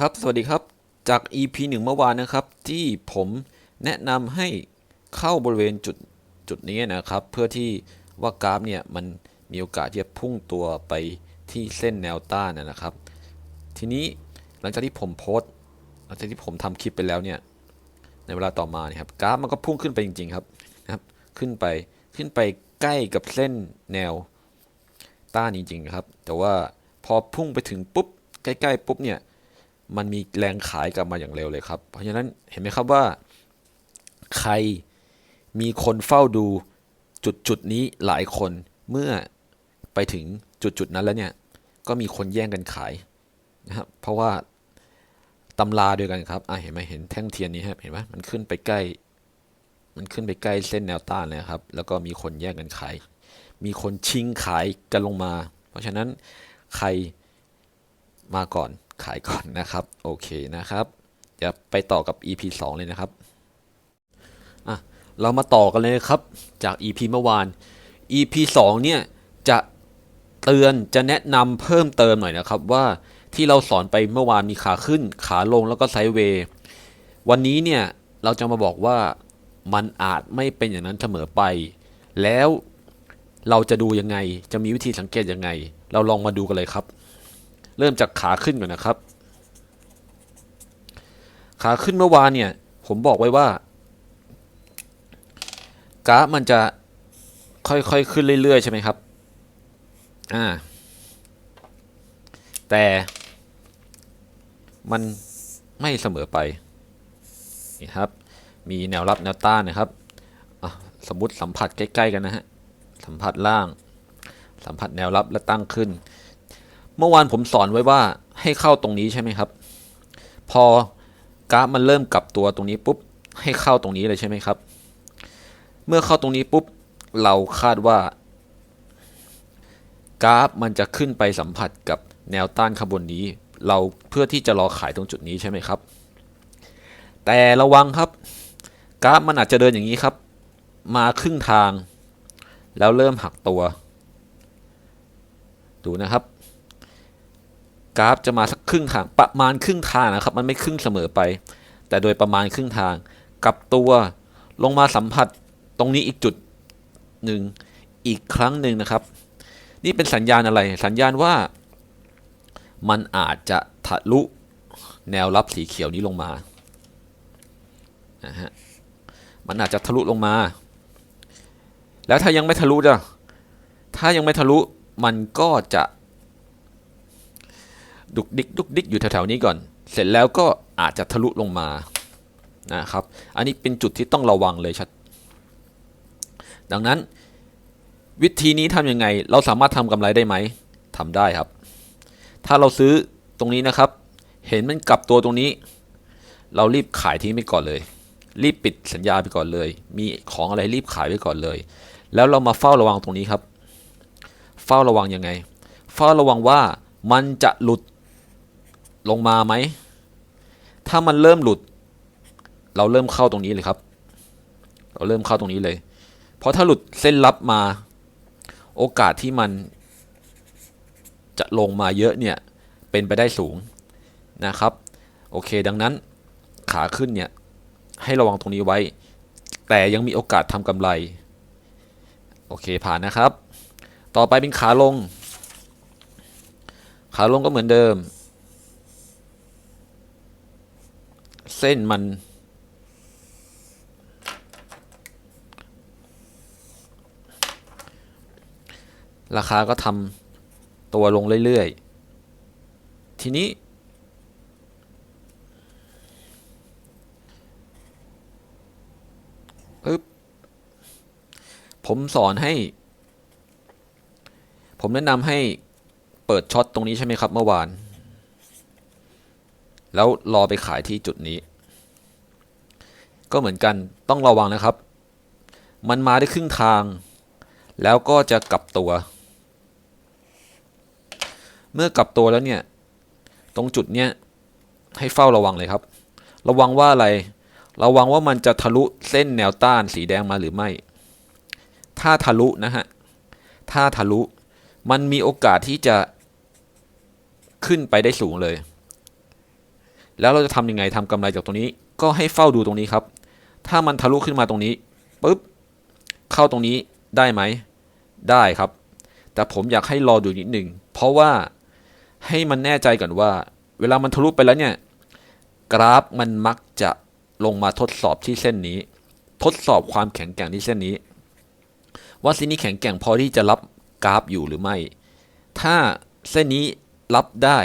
ครับ สวัสดีครับ จาก EP หนึ่งเมื่อวานนะครับ ที่ผมแนะนำให้เข้าบริเวณจุดจุดนี้นะครับ เพื่อที่ว่ากราฟเนี่ยมันมีโอกาสที่จะพุ่งตัวไปที่เส้นแนวต้านนะครับ ทีนี้หลังจากที่ผมโพสหลังจากที่ผมทำคลิปไปแล้วเนี่ย ในเวลาต่อมาเนี่ยครับกราฟมันก็พุ่งขึ้นไปจริงๆครับนะครับ ขึ้นไปขึ้นไปใกล้กับเส้นแนวต้านจริงๆครับ แต่ว่าพอพุ่งไปถึงปุ๊บใกล้ๆปุ๊บเนี่ย มันมีแรงขายกลับมาอย่างเร็วเลยครับ เพราะฉะนั้นเห็นไหมครับว่า ใครมีคนเฝ้าดูจุดจุดนี้หลายคนเมื่อไปถึงจุดจุดนั้นแล้วเนี่ยก็มีคนแย่งกันขายนะครับเพราะว่าตำราเดียกันครับอะเห็นไหมเห็นแท่งเทียนนี้ครับเห็นไหมมันขึ้นไปใกล้ มันขึ้นไปใกล้เส้นแนวต้านเลยครับ แล้วก็มีคนแย่งกันขาย มีคนชิงขายกันลงมา เพราะฉะนั้นใครมาก่อน ขายก่อนนะครับโอเคนะครับเดี๋ยวไปต่อกับ EP 2 เลยนะครับอะเรามาต่อกันเลยครับจาก EP เมื่อวาน EP 2 เนี่ยจะเตือนจะแนะนำเพิ่มเติมหน่อยนะครับ ว่าที่เราสอนไปเมื่อวานมีขาขึ้น ขาลงแล้วก็ไซด์เวย์วันนี้เนี่ยเราจะมาบอกว่ามันอาจไม่เป็นอย่างนั้นเสมอไป แล้วเราจะดูยังไง จะมีวิธีสังเกตยังไง เราลองมาดูกันเลยครับ เริ่มจากขาขึ้นก่อนนะครับ ขาขึ้นเมื่อวานเนี่ย ผมบอกไว้ว่ากราฟมันจะค่อยๆขึ้นเรื่อยๆ ใช่ไหมครับ อ่า แต่มันไม่เสมอไป นี่ครับ มีแนวรับแนวต้านนะครับ สมมติสัมผัสใกล้ ๆ กันนะฮะ สัมผัสล่าง สัมผัสแนวรับและตั้งขึ้น เมื่อวานผมสอนไว้ว่าให้เข้าตรงนี้ใช่ไหมครับ พอกราฟมันเริ่มกลับตัวตรงนี้ปุ๊บให้เข้าตรงนี้เลยใช่ไหมครับ เมื่อเข้าตรงนี้ปุ๊บเราคาดว่ากราฟมันจะขึ้นไปสัมผัสกับแนวต้านข้างบนนี้ เราเพื่อที่จะรอขายตรงจุดนี้ใช่ไหมครับ แต่ระวังครับ กราฟมันอาจจะเดินอย่างนี้ครับ มาครึ่งทาง แล้วเริ่มหักตัว ดูนะครับ กราฟจะมาสักครึ่งทางประมาณครึ่งทางนะครับ มันไม่ครึ่งเสมอไป แต่โดยประมาณครึ่งทางกลับตัวลงมาสัมผัสตรงนี้อีกจุดหนึ่งอีกครั้งหนึ่งนะครับ นี่เป็นสัญญาณอะไร สัญญาณว่ามันอาจจะทะลุแนวรับสีเขียวนี้ลงมานะฮะมันอาจจะทะลุลงมา แล้วถ้ายังไม่ทะลุจ้ะถ้ายังไม่ทะลุมันก็จะ ดุกดิกดุกดิกอยู่แถวๆนี้ก่อน เสร็จแล้วก็อาจจะทะลุลงมานะครับ อันนี้เป็นจุดที่ต้องระวังเลยชัด ดังนั้น วิธีนี้ทำยังไง เราสามารถทำกำไรได้ไหมทำได้ครับ ถ้าเราซื้อตรงนี้นะครับ เห็นมันกลับตัวตรงนี้ เรารีบขายทิ้งไปก่อนเลย รีบปิดสัญญาไปก่อนเลย มีของอะไรรีบขายไปก่อนเลย แล้วเรามาเฝ้าระวังตรงนี้ครับ เฝ้าระวังยังไง เฝ้าระวังว่ามันจะหลุด ลงมาไหม ถ้ามันเริ่มหลุด เราเริ่มเข้าตรงนี้เลยครับ เราเริ่มเข้าตรงนี้เลย เพราะถ้าหลุดเส้นรับมา โอกาสที่มัน จะลงมาเยอะเนี่ย เป็นไปได้สูงนะครับ โอเค ดังนั้นขาขึ้นเนี่ย ให้ระวังตรงนี้ไว้ แต่ยังมีโอกาสทำกำไร โอเค ผ่านนะครับ ต่อไปเป็นขาลง ขาลงก็เหมือนเดิม เส้นมัน ราคาก็ทำตัวลงเรื่อย ๆ ทีนี้ ปึ๊บ ผมสอนให้ ผมแนะนำให้เปิดช็อตตรงนี้ใช่ไหมครับเมื่อวานแล้วรอไปขายที่จุดนี้ ก็เหมือนกันต้องระวังนะครับ มันมาได้ครึ่งทาง แล้วก็จะกลับตัว เมื่อกลับตัวแล้วเนี่ย ตรงจุดเนี้ยให้เฝ้าระวังเลยครับ ระวังว่าอะไร ระวังว่ามันจะทะลุเส้นแนวต้านสีแดงมาหรือไม่ ถ้าทะลุนะฮะ ถ้าทะลุ มันมีโอกาสที่จะขึ้นไปได้สูงเลย แล้วเราจะทำยังไงทำกำไรจากตรงนี้ ก็ให้เฝ้าดูตรงนี้ครับ ถ้ามันทะลุขึ้นมาตรงนี้ปุ๊บเข้าตรงนี้ได้ไหม ได้ครับ แต่ผมอยากให้รอดูนิดหนึ่งเพราะว่าให้มันแน่ใจก่อนว่า เวลามันทะลุไปแล้วเนี่ย กราฟมันมักจะลงมาทดสอบที่เส้นนี้ ทดสอบความแข็งแกร่งที่เส้นนี้ ว่าเส้นนี้แข็งแกร่งพอที่จะรับกราฟอยู่หรือไม่ ถ้าเส้นนี้รับได้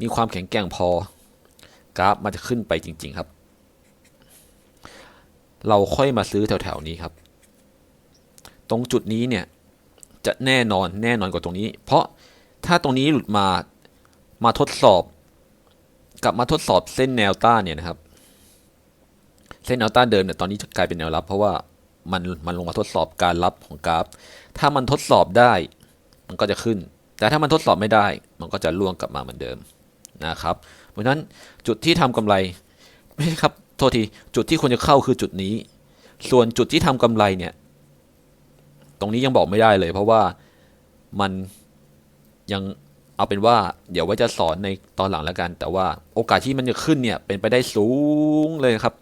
มีความแข็งแกร่งพอกราฟมันจะขึ้นไปจริง ๆ ครับ เราค่อยมาซื้อแถวๆนี้ครับ ตรงจุดนี้เนี่ยจะแน่นอนแน่นอนกว่าตรงนี้ เพราะถ้าตรงนี้หลุดมามาทดสอบกลับมาทดสอบเส้นแนวต้านเนี่ยนะครับ เส้นแนวต้านเดิมเนี่ยตอนนี้จะกลายเป็นแนวรับ เพราะว่ามันมันลงมาทดสอบการรับของกราฟ ถ้ามันทดสอบได้มันก็จะขึ้น แต่ถ้ามันทดสอบไม่ได้ มันก็จะล่วงกลับมาเหมือนเดิมนะครับ เพราะฉะนั้นจุดที่ทำกำไรไม่ครับ โทษที จุดที่ควรจะเข้าคือจุดนี้ ส่วนจุดที่ทำกำไรเนี่ย ตรงนี้ยังบอกไม่ได้เลย เพราะว่ามันยังเอาเป็นว่า เดี๋ยวไว้จะสอนในตอนหลังแล้วกัน แต่ว่าโอกาสที่มันจะขึ้นเนี่ย เป็นไปได้สูงเลยครับ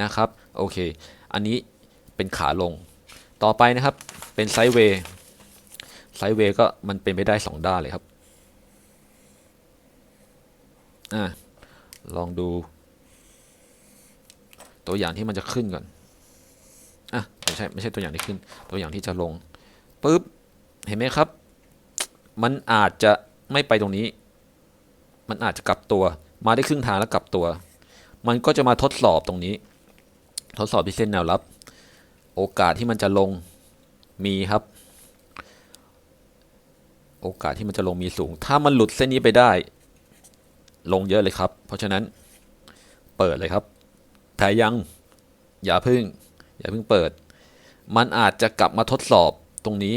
นะครับ โอเค อันนี้เป็นขาลง ต่อไปนะครับ เป็นไซด์เวย์ไซด์เวย์ก็มันเป็นไปได้สองด้านเลยครับอะลองดู ตัวอย่างที่มันจะขึ้นก่อนอะไม่ใช่ไม่ใช่ตัวอย่างที่ขึ้น ตัวอย่างที่จะลงปุ๊บเห็นไหมครับ มันอาจจะไม่ไปตรงนี้ มันอาจจะกลับตัว มาได้ครึ่งทางแล้วกลับตัว มันก็จะมาทดสอบตรงนี้ ทดสอบที่เส้นแนวรับ โอกาสที่มันจะลงมีครับ โอกาสที่มันจะลงมีสูง ถ้ามันหลุดเส้นนี้ไปได้ ลงเยอะเลยครับ เพราะฉะนั้นเปิดเลยครับ แต่ยังอย่าพึ่ง อย่าพิ่งเปิด มันอาจจะกลับมาทดสอบตรงนี้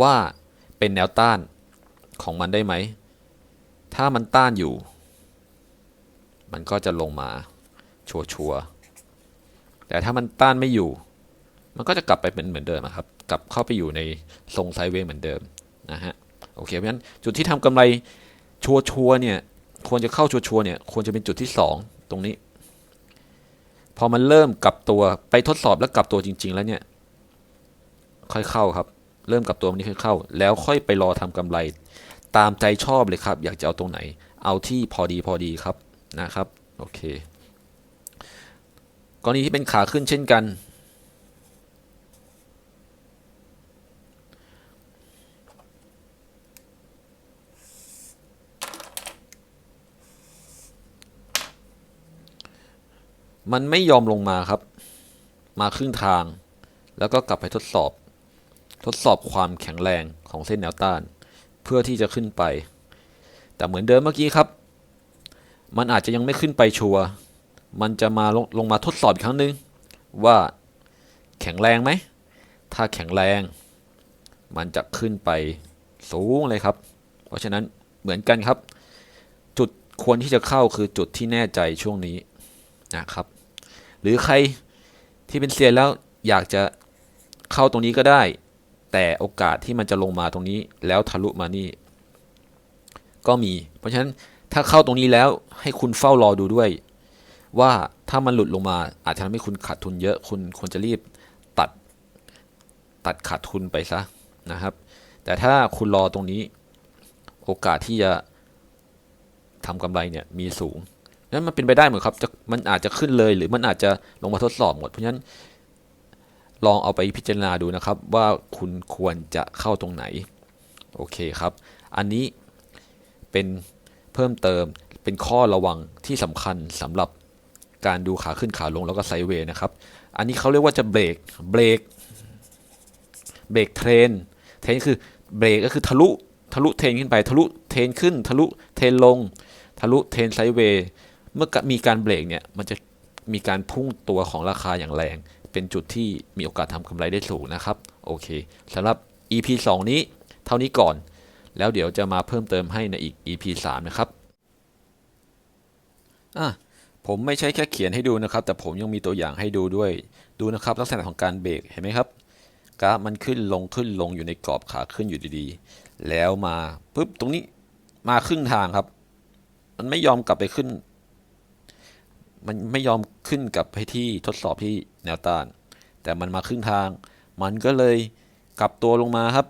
ว่าเป็นแนวต้านของมันได้ไหม ถ้ามันต้านอยู่ มันก็จะลงมาชัวร์ๆแต่ถ้ามันต้านไม่อยู่ มันก็จะกลับไปเป็นเหมือนเดิมครับ กลับเข้าไปอยู่ในทรงไซเวย์เหมือนเดิมนะฮะโอเคเพราะฉะนั้นจุดที่ทำกำไรชัวร์ๆเนี่ยควรจะเข้าชัวร์ๆเนี่ยควรจะเป็นจุดที่ 2 ตรงนี้ พอมันเริ่มกลับตัวไปทดสอบแล้วกลับตัวจริง ๆ แล้วเนี่ย ค่อยเข้าครับ เริ่มกลับตัวมันนี้ค่อยเข้า แล้วค่อยไปรอทำกำไร ตามใจชอบเลยครับ อยากจะเอาตรงไหน เอาที่พอดีพอดีครับนะครับ โอเคกรณีที่เป็นขาขึ้นเช่นกัน มันไม่ยอมลงมาครับ มาครึ่งทาง แล้วก็กลับไปทดสอบ ทดสอบความแข็งแรงของเส้นแนวต้าน เพื่อที่จะขึ้นไป แต่เหมือนเดิมเมื่อกี้ครับ มันอาจจะยังไม่ขึ้นไปชัวร์มันจะมาลงลงมาทดสอบอีกครั้งหนึ่งว่าแข็งแรงไหม ถ้าแข็งแรง มันจะขึ้นไปสูงเลยครับ เพราะฉะนั้นเหมือนกันครับ จุดควรที่จะเข้าคือจุดที่แน่ใจช่วงนี้นะครับ หรือใครที่เป็นเซียนแล้วอยากจะเข้าตรงนี้ก็ได้ แต่โอกาสที่มันจะลงมาตรงนี้แล้วทะลุมานี่ ก็มี เพราะฉะนั้นถ้าเข้าตรงนี้แล้วให้คุณเฝ้ารอดูด้วย ว่าถ้ามันหลุดลงมา อาจจะทำให้คุณขาดทุนเยอะคุณควรจะรีบตัดตัดขาดทุนไปซะนะครับ แต่ถ้าคุณรอตรงนี้ โอกาสที่จะทำกำไรเนี่ยมีสูง นั้นมันเป็นไปได้เหมือนครับจะมันอาจจะขึ้นเลยหรือมันอาจจะลงมาทดสอบหมด เพราะฉะนั้น ลองเอาไปพิจารณาดูนะครับ ว่าคุณควรจะเข้าตรงไหน โอเคครับ อันนี้เป็นเพิ่มเติมเป็นข้อระวังที่สำคัญสำหรับการดูขาขึ้นขาลงแล้วก็ไซด์เวย์นะครับ อันนี้เขาเรียกว่าจะเบรก เบรก เบรกเทรน เทรนคือเบรกก็คือทะลุ ทะลุเทรนขึ้นไป ทะลุเทรนขึ้น ทะลุเทรนลง ทะลุเทรนไซด์เวย์ เมื่อมีการเบรกเนี่ยมันจะมีการพุ่งตัวของราคาอย่างแรง เป็นจุดที่มีโอกาสทำกำไรได้สูงนะครับ โอเคสำหรับ EP 2 นี้เท่านี้ก่อน แล้วเดี๋ยวจะมาเพิ่มเติมให้ในอีก EP 3 นะครับอะผมไม่ใช่แค่เขียนให้ดูนะครับ แต่ผมยังมีตัวอย่างให้ดูด้วยดูนะครับ ลักษณะของการเบรกเห็นไหมครับกราฟมันขึ้นลงขึ้นลงอยู่ในกรอบขาขึ้นอยู่ดีๆ แล้วมาปุ๊บตรงนี้มาครึ่งทางครับ มันไม่ยอมกลับไปขึ้น มันไม่ยอมขึ้นกับไปที่ทดสอบที่แนวต้าน แต่มันมาครึ่งทาง มันก็เลยกลับตัวลงมาครับ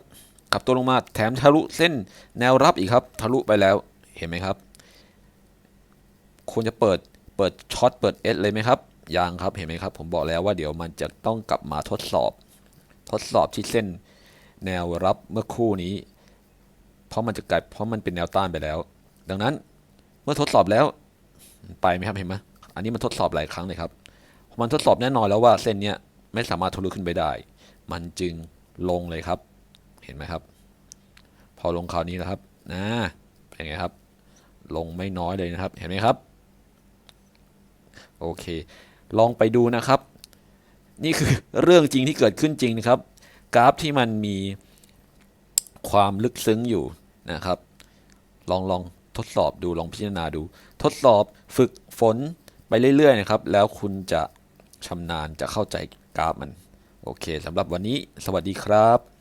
กลับตัวลงมาแถมทะลุเส้นแนวรับอีกครับ ทะลุไปแล้วเห็นไหมครับ ควรจะเปิดเปิดช็อตเปิดเอสเลยไหมครับยังครับเห็นไหมครับ ผมบอกแล้วว่าเดี๋ยวมันจะต้องกลับมาทดสอบ ทดสอบที่เส้นแนวรับเมื่อคู่นี้ เพราะมันจะกลายเพราะมันเป็นแนวต้านไปแล้ว ดังนั้นเมื่อทดสอบแล้ว ไปไหมครับเห็นไหม อันนี้มันทดสอบหลายครั้งเลยครับ มันทดสอบแน่นอนแล้วว่าเส้นเนี้ยไม่สามารถทะลุขึ้นไปได้ มันจึงลงเลยครับ เห็นไหมครับ พอลงคราวนี้แล้วครับนะเป็นไงครับ ลงไม่น้อยเลยนะครับ เห็นไหมครับ โอเค ลองไปดูนะครับ นี่คือเรื่องจริงที่เกิดขึ้นจริงนะครับ กราฟที่มันมีความลึกซึ้งอยู่นะครับ ลองลองทดสอบดูลองพิจารณาดู ทดสอบฝึกฝน เรื่อยๆนะครับ แล้วคุณจะชำนาญจะเข้าใจกราฟมัน โอเคสำหรับวันนี้ สวัสดีครับ